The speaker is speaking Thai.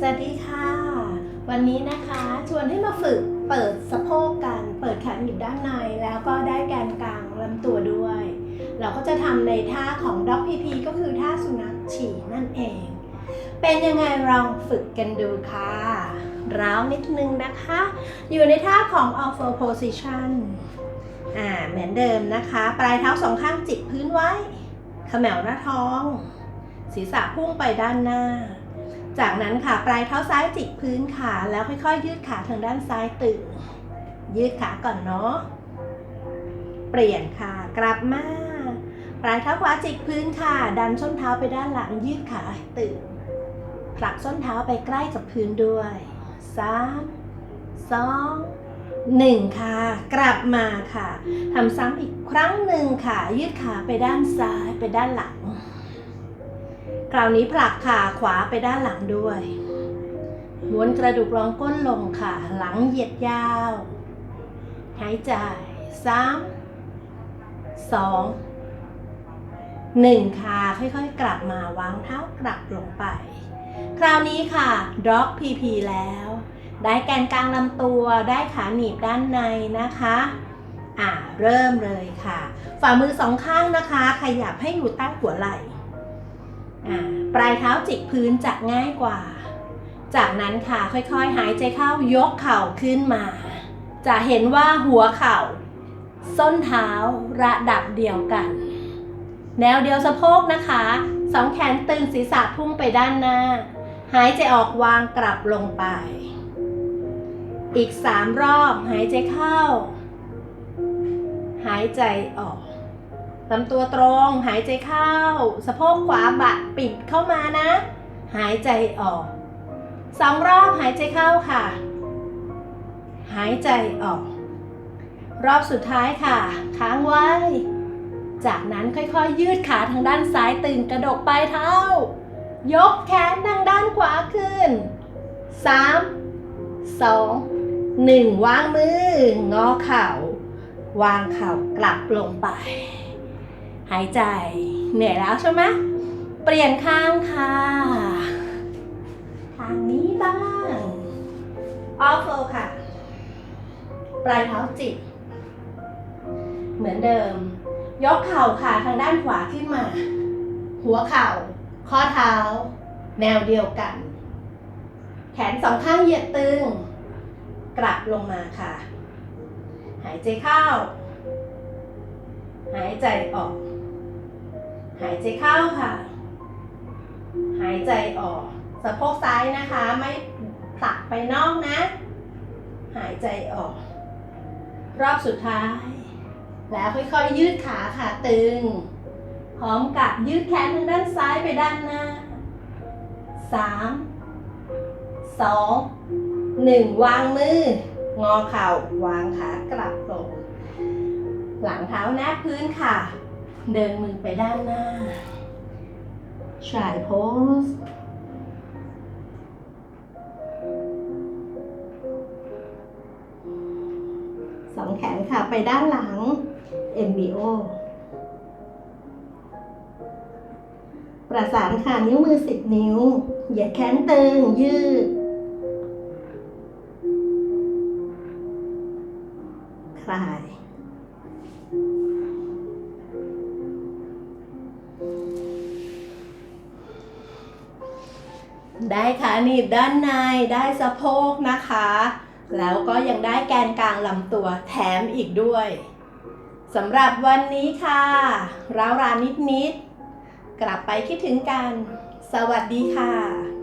สวัสดีค่ะ วันนี้นะคะชวนให้มาฝึกเปิดสะโพกกัน เปิดแขาหนีบด้านในแล้วก็ได้แกนกลางลำตัวด้วย เราก็จะทำในท่าของด็อกพีพีก็คือท่าสุนัขฉี่นั่นเอง เป็นยังไงลองฝึกกันดูค่ะร้าวนิดนึงนะคะ อยู่ในท่าของ all four position อ่าเหมือนเดิมนะคะ ปลายเท้าสองข้างจิกพื้นไว้ขมวหน้าท้อง ศีรษะพุ่งไปด้านหน้า จากนั้นค่ะปลายเท้าซ้ายจิกพื้นค่ะแล้วค่อยๆ ยืดขาทางด้านซ้ายตึงยืดขาก่อนเนาะเปลี่ยนค่ะ กลับมาปลายเท้าขวาจิกพื้นค่ะ ดันส้นเท้าไปด้านหลังยืดขาตึงผลักส้นเท้าไปใกล้กับพื้นด้วยสามสองหนึ่งค่ะ กลับมาค่ะทำซ้ำอีกครั้งหนึ่งค่ะ ยืดขาไปด้านซ้ายไปด้านหลัง คราวนี้ผลักขาขวาไปด้านหลังด้วย ม้วนกระดูกรองก้นลงค่ะ หลังเหยียดยาว หายใจสามสองหนึ่งค่ะค่อยๆ กลับมาวางเท้ากลับลงไป คราวนี้ค่ะ drop pp แล้ว ได้แกนกลางลำตัวได้ขาหนีบด้านในนะคะอ่าเริ่มเลยค่ะ ฝ่ามือสองข้างนะคะ ขยับให้อยู่ใต้หัวไหล่ ปลายเท้าจิกพื้นจะง่ายกว่า จากนั้นค่ะค่อยๆ หายใจเข้ายกเข่าขึ้นมา จะเห็นว่าหัวเข่า ส้นเท้าระดับเดียวกัน แนวเดียวสะโพกนะคะสองแขนตึงศีรษะพุ่งไปด้านหน้า หายใจออกวางกลับลงไป อีกสามรอบหายใจเข้า หายใจออก ลำตัวตรงหายใจเข้า สะโพกขวาบัดปิดเข้ามานะ หายใจออกสองรอบหายใจเข้าค่ะ หายใจออก รอบสุดท้ายค่ะ ค้างไว้ จากนั้นค่อยๆ ยืดขาทางด้านซ้ายตึงกระดกปลายเท้า ยกแขนทางด้านขวาขึ้น 3 2 1 วางมืองอเข่า วางเข่ากลับลงไป หายใจ เหนื่อยแล้วใช่ไหมเปลี่ยนข้างค่ะ ทางนี้บ้างออฟโฟค่ะ ปลายเท้าจิกเหมือนเดิม ยกเข่าค่ะทางด้านขวาขึ้นมา หัวเข่า ข้อเท้า แนวเดียวกัน แขนสองข้างเหยียดตึง กลับลงมาค่ะ หายใจเข้า หายใจออก หายใจเข้าค่ะ หายใจออก สะโพกซ้ายนะคะ ไม่ผลักไปนอกนะ หายใจออก รอบสุดท้าย แล้วค่อยๆยืดขาค่ะตึง พร้อมกับยืดแขนทางด้านซ้ายไปด้านหน้าสามสองหนึ่งวางมือ งอเข่าวางขากลับลงหลังเท้าแนบพื้นค่ะ เดินมือไปด้านหน้าชายโพสสองแขนค่ะไปด้านหลัง MBO ประสานค่ะนิ้วมือสิบนิ้ว เหยียดแขนตึง ยืด คลาย ได้ขาหนีบด้านในได้สะโพกนะคะ แล้วก็ยังได้แกนกลางลำตัวแถมอีกด้วยสำหรับวันนี้ค่ะร้าวรานนิดๆกลับไปคิดถึงกัน สวัสดีค่ะ